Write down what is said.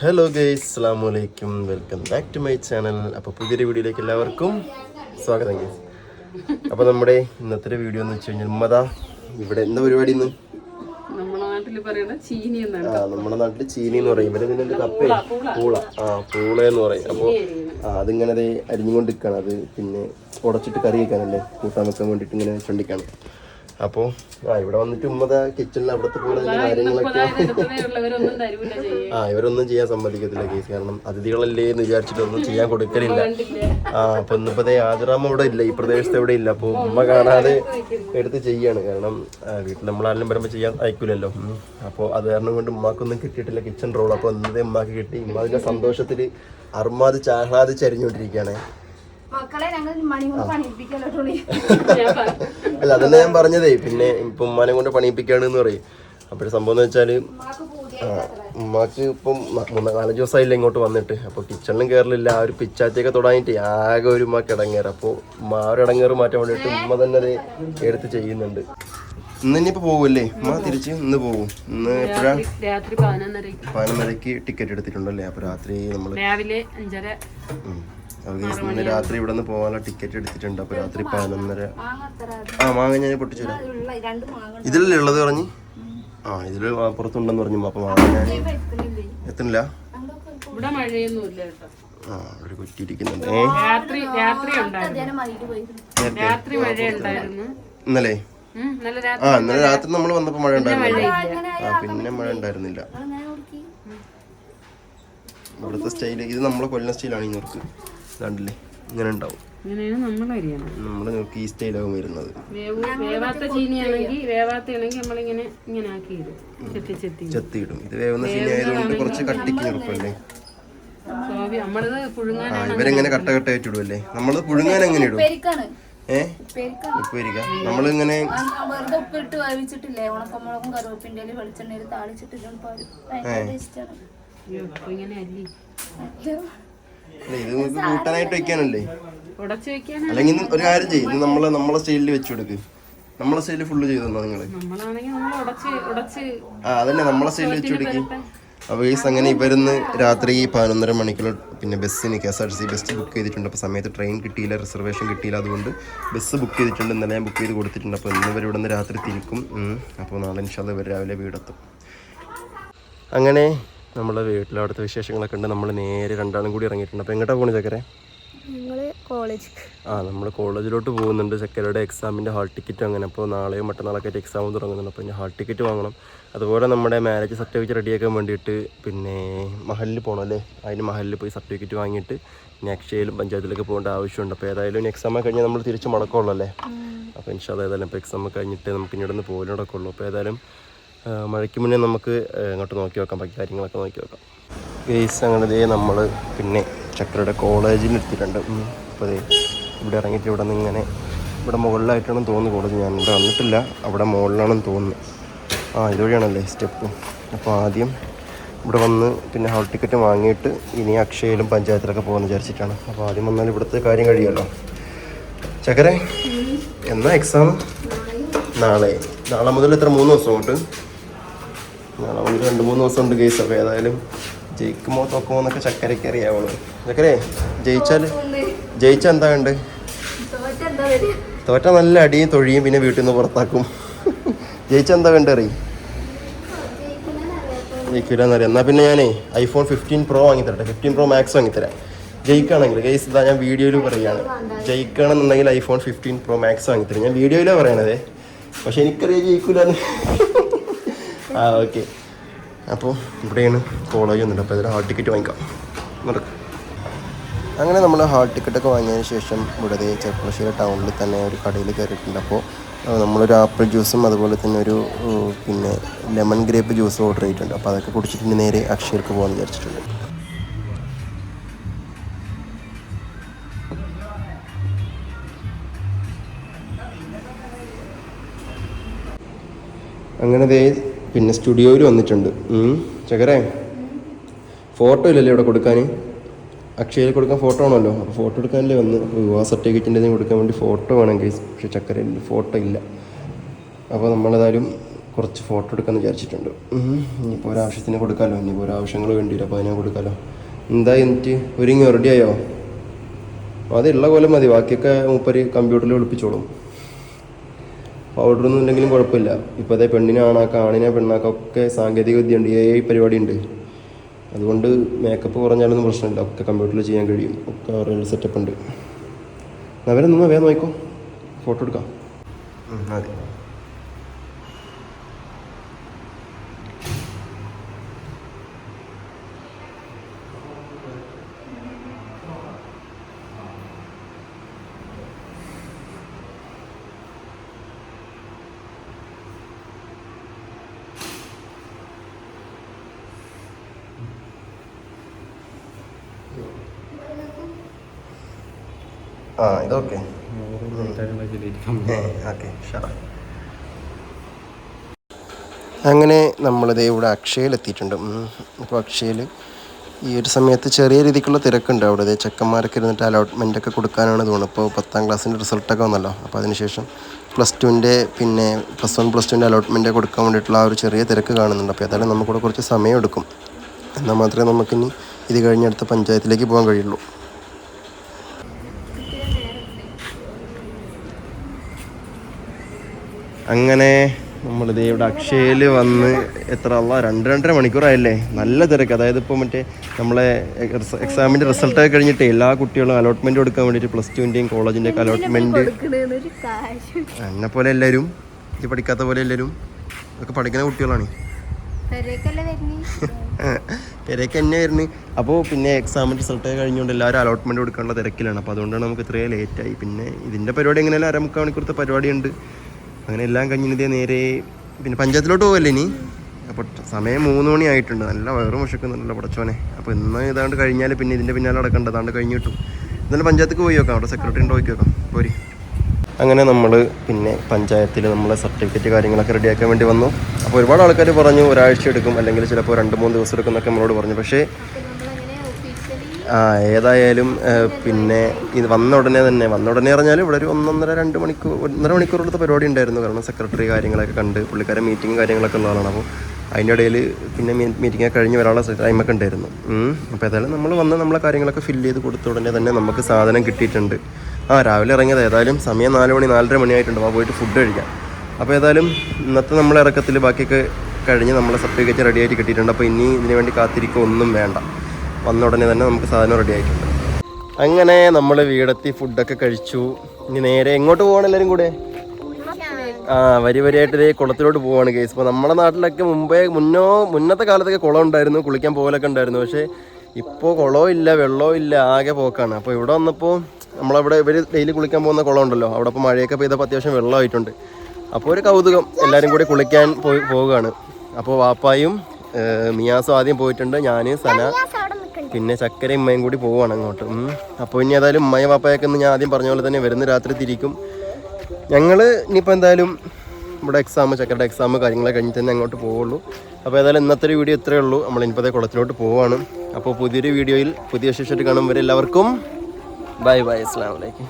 Hello guys അസ്സാം വലൈക്കും welcome back to my channel അപ്പോൾ പുതിയൊരു വീഡിയോയിലേക്ക് എല്ലാവർക്കും സ്വാഗതം ഗൈസ് അപ്പോൾ നമ്മുടെ ഇന്നത്തെ വീഡിയോ എന്ന് വെച്ച് കഴിഞ്ഞാൽ ഉമ്മത ഇവിടെ എന്താ പരിപാടി ഇന്ന്? നമ്മുടെ നാട്ടിൽ പറയുന്ന ചീനി എന്നാണ് ആ നമ്മുടെ നാട്ടിൽ ചീനി എന്ന് പറയും. ഇവരെ ഇതിന്റെ കപ്പേ. പൂള ആ പൂള എന്ന് പറയും. അപ്പോൾ അതിങ്ങനെ ദേ അരിഞ്ഞുകൊണ്ട് അത് പിന്നെ ഉടച്ചിട്ട് കറി വെക്കാനല്ലേ കൂട്ടാൻ വെക്കാൻ വേണ്ടിയിട്ട് ഇങ്ങനെ ചൊണ്ടിക്കാണ്. അപ്പോൾ ആ ഇവിടെ വന്നിട്ട് ഉമ്മത കിച്ചണിൽ അവിടുത്തെ പോലെ കാര്യങ്ങളൊക്കെ. ആ ഇവരൊന്നും ചെയ്യാൻ സമ്മതിക്കത്തില്ല കേസ്. കാരണം അതിഥികളല്ലേ എന്ന് വിചാരിച്ചിട്ട് ഒന്നും ചെയ്യാൻ കൊടുക്കലില്ല. ആ അപ്പൊ ഇന്നിപ്പോ ദേ ഇവിടെ ഇല്ല ഈ പ്രദേശത്ത് എവിടെ ഇല്ല. അപ്പൊ ഉമ്മ കാണാതെ എടുത്ത് ചെയ്യാണ്. കാരണം വീട്ടിൽ നമ്മളാരെങ്കിലും വരുമ്പോൾ ചെയ്യാൻ അയക്കൂലല്ലോ. അപ്പൊ അപ്പോൾ അത് കാരണം കൊണ്ട് ഉമ്മാക്കൊന്നും കിട്ടിയിട്ടില്ല കിച്ചൺ റോൾ അപ്പോൾ ഇന്നത്തെ ഉമ്മാക്ക് കിട്ടി. ഉമ്മാതിന്റെ സന്തോഷത്തിൽ അർമാദ് ചാഹ്ലാദിച്ച് അരിഞ്ഞുകൊണ്ടിരിക്കുകയാണ് അല്ല അതന്നെ ഞാൻ പറഞ്ഞതേ പിന്നെ ഇപ്പൊ ഉമ്മാനെ കൊണ്ട് പണിയിപ്പിക്കാണ് എന്ന് പറയും അപ്പോൾ സംഭവം എന്ന് വെച്ചാൽ ഉമ്മാക്ക് ഇപ്പം മൂന്ന് നാലഞ്ച് ദിവസമായില്ല ഇങ്ങോട്ട് വന്നിട്ട്. അപ്പോൾ കിച്ചണിലും കയറലില്ല ആ ഒരു പിച്ചാത്തിയൊക്കെ തുടങ്ങിയിട്ട് ആകെ ഒരു ഉമ്മക്ക് ഇടങ്ങേറ്. അപ്പോൾ ഉമ്മ ഒരു ഇടങ്ങേറ് മാറ്റാൻ വേണ്ടിയിട്ട് ഉമ്മ തന്നെ അത് എടുത്ത് ചെയ്യുന്നുണ്ട്. ഇന്ന് ഇനിയിപ്പോൾ പോകുമല്ലേ ഉമ്മ തിരിച്ച് ഇന്ന് പോകും ഇന്ന് എപ്പോഴാണ് പതിനൊന്നരക്ക് ടിക്കറ്റ് എടുത്തിട്ടുണ്ടല്ലേ? അപ്പോൾ രാത്രി നമ്മൾ രാവിലെ അഞ്ചര. ഇന്ന് രാത്രി ഇവിടെ നിന്ന് പോകാനുള്ള ടിക്കറ്റ് എടുത്തിട്ടുണ്ട്. അപ്പോൾ രാത്രി പതിനൊന്നര. ആ മാങ്ങ ഞാൻ പൊട്ടിച്ചു തരാം. ഉള്ള രണ്ട് മാങ്ങ ഇതിലല്ലേ ഉള്ളത് പറഞ്ഞു? ആ ഇതിൽ പുറത്തുണ്ടെന്ന് പറഞ്ഞു അപ്പോൾ മാങ്ങ ഞാൻ എത്തണില്ല ആ ഒരു കുറ്റിയിരിക്കുന്നുണ്ട്. ഉണ്ടായിരുന്നു. ഇന്നലെ? നല്ല രാത്രി ആ ഇന്നലെ രാത്രി നമ്മൾ വന്നപ്പോൾ മഴ ഉണ്ടായിരുന്നില്ല. ആ പിന്നെ മഴ ഉണ്ടായിരുന്നില്ല. ഇവിടുത്തെ സ്റ്റൈൽ ഇത് നമ്മളെ കൊല്ലം സ്റ്റൈലാണ് ഈ നുറുക്ക് കണ്ടില്ലേ ഇങ്ങനെ ഉണ്ടാവും. നമ്മുടെ നുറുക്ക് ഈ സ്റ്റൈലാകും വരുന്നത്. ചെത്തിയിടും. ഇത് വേവുന്ന ചീനി ആയതുകൊണ്ട് കുറച്ച് കട്ടിക്ക് പുഴുങ്ങാനാണ് ഇവരെങ്ങനെ കട്ട കട്ട വെച്ചിടുമല്ലേ നമ്മൾ പുഴുങ്ങാൻ എങ്ങനെ ഇടും? പെരിക്കാണ് ഏ? പെരിക്കാണ് ഉപ്പേരിക്ക? നമ്മളിങ്ങനെ ഉപ്പിട്ട് വേവിച്ചിട്ടില്ലേ? ഉണക്കമുളകും കറുവപ്പിന്റെ വെളിച്ചെണ്ണയിൽ താളിച്ചിട്ടിട്ടുണ്ട് ഇത് നമുക്ക് കൂട്ടാനായിട്ട് വെക്കാനല്ലേ? അല്ലെങ്കിൽ ഒരു കാര്യം ചെയ്യും ഇത് നമ്മളെ നമ്മളെ സ്റ്റൈലിൽ വെച്ചു കൊടുക്ക് നമ്മളെ സ്റ്റൈലിൽ ഫുള്ള് ചെയ്തു തന്നോ നിങ്ങൾ. നമ്മളാണെങ്കിൽ നമ്മൾ ഉടച്ച് ഉടച്ച് ആ അതന്നെ നമ്മളെ സ്റ്റൈലിൽ വെച്ചു കൊടുക്ക് അപ്പോൾ ഈ അങ്ങനെ ഇവരുന്ന് രാത്രി പതിനൊന്നര മണിക്കുള്ള പിന്നെ ബസ്സിന് K S R T C bus book ചെയ്തിട്ടുണ്ട്. അപ്പോൾ സമയത്ത് ട്രെയിൻ കിട്ടിയില്ല റിസർവേഷൻ കിട്ടിയില്ല. അതുകൊണ്ട് ബസ് ബുക്ക് ചെയ്തിട്ടുണ്ട്. ഇന്നലെ ഞാൻ ബുക്ക് ചെയ്ത് കൊടുത്തിട്ടുണ്ട്. അപ്പോൾ ഇന്ന് ഇവർ ഇവിടെ നിന്ന് രാത്രി തിരിക്കും. അപ്പോൾ നാളെ ഇൻഷാല്ല ഇവർ രാവിലെ വീടെത്തും. അങ്ങനെ നമ്മളെ വീട്ടിലെ അവിടുത്തെ വിശേഷങ്ങളൊക്കെ ഉണ്ട്. നമ്മൾ നേരെ രണ്ടാളും കൂടി ഇറങ്ങിയിട്ടുണ്ട്. അപ്പോൾ എങ്ങോട്ടാണ് പോകുന്നത് ചക്കരെ? കോളേജ് ആ നമ്മൾ കോളേജിലോട്ട് പോകുന്നുണ്ട് ചക്കരയുടെ എക്സാമിന്റെ ഹാൾ ടിക്കറ്റ് അങ്ങനെ. അപ്പോൾ നാളെയോ മറ്റന്നാളൊക്കെ ആയിട്ട് എക്സാം തുടങ്ങുന്നുണ്ട്. അപ്പോൾ ഇനി ഹാൾ ടിക്കറ്റ് വാങ്ങണം. അതുപോലെ നമ്മുടെ മാരേജ് സർട്ടിഫിക്കറ്റ് റെഡിയാക്കാൻ വേണ്ടിയിട്ട് പിന്നെ മഹലിൽ പോകണം അല്ലേ? അതിന് മഹലിൽ പോയി സർട്ടിഫിക്കറ്റ് വാങ്ങിയിട്ട് ഇനി അക്ഷയയിലും പഞ്ചായത്തിലൊക്കെ പോകേണ്ട ആവശ്യമുണ്ട്. അപ്പോൾ ഏതായാലും ഇനി എക്സാം കഴിഞ്ഞാൽ നമ്മൾ തിരിച്ച് മടക്കമുള്ളൂ അല്ലേ? അപ്പോൾ ഇൻഷാല്ല ഏതായാലും ഇപ്പോൾ എക്സാം കഴിഞ്ഞിട്ട് നമുക്ക് ഇനി ഇവിടെ നിന്ന് പോലും നടക്കുള്ളൂ. അപ്പോൾ ഏതായാലും മഴയ്ക്ക് മുന്നേ നമുക്ക് ഇങ്ങോട്ട് നോക്കി വെക്കാം ബാക്കി കാര്യങ്ങളൊക്കെ നോക്കി വെക്കാം. ഗേസ് അങ്ങനെ ദേ നമ്മൾ പിന്നെ ചക്രയുടെ കോളേജിൽ എത്തിയിട്ടുണ്ട്. അപ്പോൾ ഇവിടെ ഇറങ്ങിയിട്ട് ഇവിടെ നിന്ന് ഇങ്ങനെ ഇവിടെ മുകളിലായിട്ടാണെന്ന് തോന്നുന്നു കോളേജ്. ഞാൻ ഇവിടെ വന്നിട്ടില്ല. അവിടെ മുകളിലാണെന്ന് തോന്നുന്നു. ആ ഇതുവഴിയാണല്ലേ സ്റ്റെപ്പ്. അപ്പോൾ ആദ്യം ഇവിടെ വന്ന് പിന്നെ ഹാൾ ടിക്കറ്റ് വാങ്ങിയിട്ട് ഇനി അക്ഷയയിലും പഞ്ചായത്തിലൊക്കെ പോകാൻ വിചാരിച്ചിട്ടാണ്. അപ്പോൾ ആദ്യം വന്നാൽ ഇവിടുത്തെ കാര്യം കഴിയുമല്ലോ. ചക്കരെ എന്നാ എക്സാം നാളെ. നാളെ മുതൽ എത്ര? മൂന്ന് ദിവസം അങ്ങോട്ട്. നാളെ രണ്ട് മൂന്ന് ദിവസം ഉണ്ട് കേസ് അപ്പോൾ ഏതായാലും ജയിക്കുമോ തോക്കുമോ എന്നൊക്കെ ചക്കരയ്ക്ക് അറിയാവുള്ളൂ ചക്കരേ ജയിച്ചാൽ ജയിച്ചാൽ എന്താ ഉണ്ട് തോറ്റ നല്ല അടിയും തൊഴിയും പിന്നെ വീട്ടിൽ നിന്ന് പുറത്താക്കും. ജയിച്ചാൽ എന്താ വേണ്ട അറിയും? ജയിക്കില്ലെന്നറിയാം എന്നാൽ പിന്നെ ഞാനേ ഐഫോൺ ഫിഫ്റ്റീൻ പ്രോ വാങ്ങിത്തരട്ടെ. ഫിഫ്റ്റീൻ പ്രോ മാക്സ് വാങ്ങിത്തരാം. ജയിക്കുകയാണെങ്കിൽ ഗൈസ് ഇതാ ഞാൻ വീഡിയോയിൽ പറയുകയാണ് ജയിക്കുകയാണെന്നുണ്ടെങ്കിൽ ഐഫോൺ ഫിഫ്റ്റീൻ പ്രോ മാക്സ് വാങ്ങിത്തരും. ഞാൻ വീഡിയോയിലാണ് പറയണതേ. പക്ഷെ എനിക്കറിയാം ജയിക്കൂലെന്ന്. ആ ഓക്കെ. അപ്പോൾ ഇവിടെയാണ് കോളേജ് ഒന്നുണ്ട് അപ്പോൾ ഇതിൽ ഹാൾ ടിക്കറ്റ് വാങ്ങിക്കാം. നടക്കും അങ്ങനെ നമ്മൾ ഹാൾ ടിക്കറ്റൊക്കെ വാങ്ങിയതിന് ശേഷം ഇവിടെ ചെറുപ്പശ്ശേരി ടൗണിൽ തന്നെ ഒരു കടയിൽ കയറിയിട്ടുണ്ട്. അപ്പോൾ നമ്മളൊരു ആപ്പിൾ ജ്യൂസും അതുപോലെ തന്നെ ഒരു പിന്നെ ലെമൺ ഗ്രേപ്പ് ജ്യൂസും ഓർഡർ ചെയ്തിട്ടുണ്ട്. അപ്പോൾ അതൊക്കെ കുടിച്ചിട്ട് പിന്നെ നേരെ അക്ഷയർക്ക് പോകാമെന്ന് വിചാരിച്ചിട്ടുണ്ട്. അങ്ങനെ ദേ പിന്നെ സ്റ്റുഡിയോയിൽ വന്നിട്ടുണ്ട്. ചകരേ ഫോട്ടോ ഇല്ലല്ലേ ഇവിടെ കൊടുക്കാൻ അക്ഷയയിൽ കൊടുക്കാൻ ഫോട്ടോ ആണല്ലോ അപ്പോൾ ഫോട്ടോ എടുക്കാനല്ലേ വന്ന്. വിവാഹ സർട്ടിഫിക്കറ്റിന്റെ കൊടുക്കാൻ വേണ്ടി ഫോട്ടോ വേണം കേസ് പക്ഷേ ചക്കര ഫോട്ടോ ഇല്ല. അപ്പോൾ നമ്മളേതായാലും കുറച്ച് ഫോട്ടോ എടുക്കാമെന്ന് വിചാരിച്ചിട്ടുണ്ട്. ഇനിയിപ്പോൾ ഒരാവശ്യത്തിന് കൊടുക്കാമല്ലോ ഇനിയിപ്പോൾ ഒരാവശ്യങ്ങൾ വേണ്ടി വരും അപ്പോൾ അതിനെ കൊടുക്കാമല്ലോ എന്താ എന്നിട്ട്? ഒരുങ്ങി റെഡിയായോ? അതുള്ള പോലെ മതി. ബാക്കിയൊക്കെ മൂപ്പര് കമ്പ്യൂട്ടറിൽ ഒളിപ്പിച്ചോളും. പൗഡറൊന്നും ഉണ്ടെങ്കിലും കുഴപ്പമില്ല. ഇപ്പോൾ അതേ പെണ്ണിനെ ആണാക്കാം ആണിനെ പെണ്ണാക്കാം ഒക്കെ സാങ്കേതിക വിദ്യ ഉണ്ട്. ഏ പരിപാടി ഉണ്ട് അതുകൊണ്ട് മേക്കപ്പ് കുറഞ്ഞാലൊന്നും പ്രശ്നമില്ല. ഒക്കെ കമ്പ്യൂട്ടറിൽ ചെയ്യാൻ കഴിയും. ഒക്കെ അവരുടെ സെറ്റപ്പ് ഉണ്ട്. അവരെ നിന്ന്? വേഗം നോക്കോ ഫോട്ടോ എടുക്കാം. അതെ ആ ഇതൊക്കെ ഓക്കെ. അങ്ങനെ നമ്മളിത് ഇവിടെ അക്ഷയയിൽ എത്തിയിട്ടുണ്ട് അപ്പോൾ അക്ഷയയിൽ ഈ ഒരു സമയത്ത് ചെറിയ രീതിക്കുള്ള തിരക്കുണ്ട് അവിടെ. ദേ ചെക്കന്മാരൊക്കെ ഇരുന്നിട്ട് അലോട്ട്മെന്റ് ഒക്കെ കൊടുക്കാനാണ് തോന്നുന്നത്. ഇപ്പോൾ പത്താം ക്ലാസ്സിന്റെ റിസൾട്ടൊക്കെ വന്നല്ലോ. അപ്പോൾ അതിനുശേഷം പ്ലസ് ടുവിന്റെ പിന്നെ പ്ലസ് വൺ പ്ലസ് ടുവിന്റെ അലോട്ട്മെന്റ് കൊടുക്കാൻ വേണ്ടിയിട്ടുള്ള ആ ഒരു ചെറിയ തിരക്ക് കാണുന്നുണ്ട്. അപ്പോൾ ഏതായാലും നമുക്കിവിടെ കുറച്ച് സമയം എടുക്കും എന്നാൽ മാത്രമേ നമുക്കിനി ഇത് കഴിഞ്ഞ് അടുത്ത പഞ്ചായത്തിലേക്ക് പോകാൻ കഴിയുള്ളൂ. അങ്ങനെ നമ്മളിത് ഇവിടെ അക്ഷയയിൽ വന്ന് എത്ര അല്ല രണ്ട് രണ്ടര മണിക്കൂറായല്ലേ? നല്ല തിരക്ക്. അതായത് ഇപ്പോൾ മറ്റേ നമ്മളെ എക്സാമിന്റെ റിസൾട്ടൊക്കെ കഴിഞ്ഞിട്ട് എല്ലാ കുട്ടികളും അലോട്ട്മെന്റ് കൊടുക്കാൻ വേണ്ടിയിട്ട് പ്ലസ് ടുവിന്റെയും കോളേജിന്റെ ഒക്കെ അലോട്ട്മെന്റ് എന്നെ പോലെ എല്ലാവരും ഇത് പഠിക്കാത്ത പോലെ എല്ലാവരും ഒക്കെ പഠിക്കുന്ന കുട്ടികളാണ്. തിരക്ക് തന്നെ വരുന്നു. അപ്പോൾ പിന്നെ എക്സാമിന്റെ റിസൾട്ട് കഴിഞ്ഞുകൊണ്ട് എല്ലാവരും അലോട്ട്മെന്റ് കൊടുക്കാനുള്ള തിരക്കിലാണ്. അപ്പോൾ അതുകൊണ്ടാണ് നമുക്ക് ഇത്രയും ലേറ്റായി പിന്നെ ഇതിന്റെ പരിപാടി എങ്ങനെയാലും അരമുക്കാൽ മണിക്കൂറത്തെ പരിപാടിയുണ്ട്. അങ്ങനെ എല്ലാം കഴിഞ്ഞിതേ നേരെ പിന്നെ പഞ്ചായത്തിലോട്ട് പോകല്ലേ ഇനി? അപ്പോൾ സമയം മൂന്ന് മണി ആയിട്ടുണ്ട്. നല്ല വയറും വിശക്കുന്നുണ്ടല്ലോ പടച്ചോനെ. അപ്പോൾ ഇന്ന് ഏതാണ്ട് കഴിഞ്ഞാൽ പിന്നെ ഇതിന്റെ പിന്നാലെ നടക്കണ്ട. അതാണ്ട് കഴിഞ്ഞ് കിട്ടും. എന്നാലും പഞ്ചായത്തേക്ക് പോയി നോക്കാം. അവിടെ സെക്രട്ടറി ഉണ്ടോ നോക്കി നോക്കാം. പോരി. അങ്ങനെ നമ്മൾ പിന്നെ പഞ്ചായത്തിൽ നമ്മളെ സർട്ടിഫിക്കറ്റ് കാര്യങ്ങളൊക്കെ റെഡിയാക്കാൻ വേണ്ടി വന്നു. അപ്പോൾ ഒരുപാട് ആൾക്കാർ പറഞ്ഞു ഒരാഴ്ച എടുക്കും. അല്ലെങ്കിൽ ചിലപ്പോൾ രണ്ട് മൂന്ന് ദിവസം എടുക്കും എന്നൊക്കെ നമ്മളോട് പറഞ്ഞു. പക്ഷേ ആ ഏതായാലും പിന്നെ ഇത് വന്ന ഉടനെ തന്നെ വന്ന ഉടനെ പറഞ്ഞാൽ ഇവിടെ ഒരു ഒന്നൊന്നര രണ്ട് മണിക്കൂർ ഒന്നര മണിക്കൂറുള്ളത്തെ പരിപാടി ഉണ്ടായിരുന്നു. കാരണം സെക്രട്ടറി കാര്യങ്ങളൊക്കെ കണ്ട് പുള്ളിക്കാരെ മീറ്റിംഗ് കാര്യങ്ങളൊക്കെ ഉള്ളതാണ് അപ്പോൾ അതിന്റെ ഇടയിൽ പിന്നെ മീറ്റിംഗ് കഴിഞ്ഞ് വരാനുള്ള ടൈമൊക്കെ ഉണ്ടായിരുന്നു. അപ്പോൾ ഏതായാലും നമ്മൾ വന്ന് നമ്മളെ കാര്യങ്ങളൊക്കെ ഫില്ല് ചെയ്ത് കൊടുത്ത ഉടനെ തന്നെ നമുക്ക് സാധനം കിട്ടിയിട്ടുണ്ട്. ആ രാവിലെ ഇറങ്ങിയത് ഏതായാലും സമയം നാല് മണി നാലര മണിയായിട്ടുണ്ട് അപ്പോൾ പോയിട്ട് ഫുഡ് കഴിക്കാം. അപ്പോൾ ഏതായാലും ഇന്നത്തെ നമ്മളെ ഇറക്കത്തിൽ ബാക്കിയൊക്കെ കഴിഞ്ഞ് നമ്മളെ സർട്ടിഫിക്കറ്റ് റെഡിയായിട്ട് കിട്ടിയിട്ടുണ്ട്. അപ്പോൾ ഇനി ഇതിന് വേണ്ടി കാത്തിരിക്കുക ഒന്നും വേണ്ട. വന്ന ഉടനെ തന്നെ നമുക്ക് സാധനം റെഡി ആയിട്ടുണ്ട്. അങ്ങനെ നമ്മൾ വീടെത്തി ഫുഡൊക്കെ കഴിച്ചു. ഇനി നേരെ എങ്ങോട്ട് പോകണം എല്ലാവരും കൂടെ? ആ വരി വരിയായിട്ട് ഇതേ കുളത്തിലോട്ട് പോവാണ് കേസ് ഇപ്പോൾ നമ്മുടെ നാട്ടിലൊക്കെ മുമ്പേ മുന്നോ മുന്നത്തെ കാലത്തൊക്കെ കുളം ഉണ്ടായിരുന്നു കുളിക്കാൻ പോകലൊക്കെ ഉണ്ടായിരുന്നു. പക്ഷേ ഇപ്പോൾ കുളവും ഇല്ല വെള്ളവും ഇല്ല ആകെ പോക്കാണ്. അപ്പോൾ ഇവിടെ വന്നപ്പോൾ നമ്മളവിടെ ഇവർ ഡെയിലി കുളിക്കാൻ പോകുന്ന കുളം ഉണ്ടല്ലോ. അവിടെ ഇപ്പോൾ മഴയൊക്കെ പെയ്തപ്പോൾ അത്യാവശ്യം വെള്ളമായിട്ടുണ്ട്. അപ്പോൾ ഒരു കൗതുകം എല്ലാവരും കൂടി കുളിക്കാൻ പോയി പോവുകയാണ്. അപ്പോൾ വാപ്പായും മിയാസും ആദ്യം പോയിട്ടുണ്ട്. ഞാൻ സന പിന്നെ ചക്കര ഉമ്മയും കൂടി പോവുകയാണ് അങ്ങോട്ട്. അപ്പോൾ ഇനി ഏതായാലും ഉമ്മയും പാപ്പയൊക്കെ എന്ന് ഞാൻ ആദ്യം പറഞ്ഞ പോലെ തന്നെ വരുന്ന രാത്രി തിരിക്കും. ഞങ്ങൾ ഇനിയിപ്പോൾ എന്തായാലും ഇവിടെ എക്സാം ചക്കരയുടെ എക്സാം കാര്യങ്ങളൊക്കെ കഴിഞ്ഞിട്ട് തന്നെ അങ്ങോട്ട് പോവുള്ളൂ. അപ്പോൾ ഏതായാലും ഇന്നത്തെ ഒരു വീഡിയോ ഇത്രയേ ഉള്ളൂ. നമ്മൾ ഇനിയിപ്പോഴത്തെ കുളത്തിലോട്ട് പോവുകയാണ്. അപ്പോൾ പുതിയൊരു വീഡിയോയിൽ പുതിയ ശേഷമായിട്ട് കാണും. വരെ എല്ലാവർക്കും. Bye bye. അസ്സാം വലൈക്കും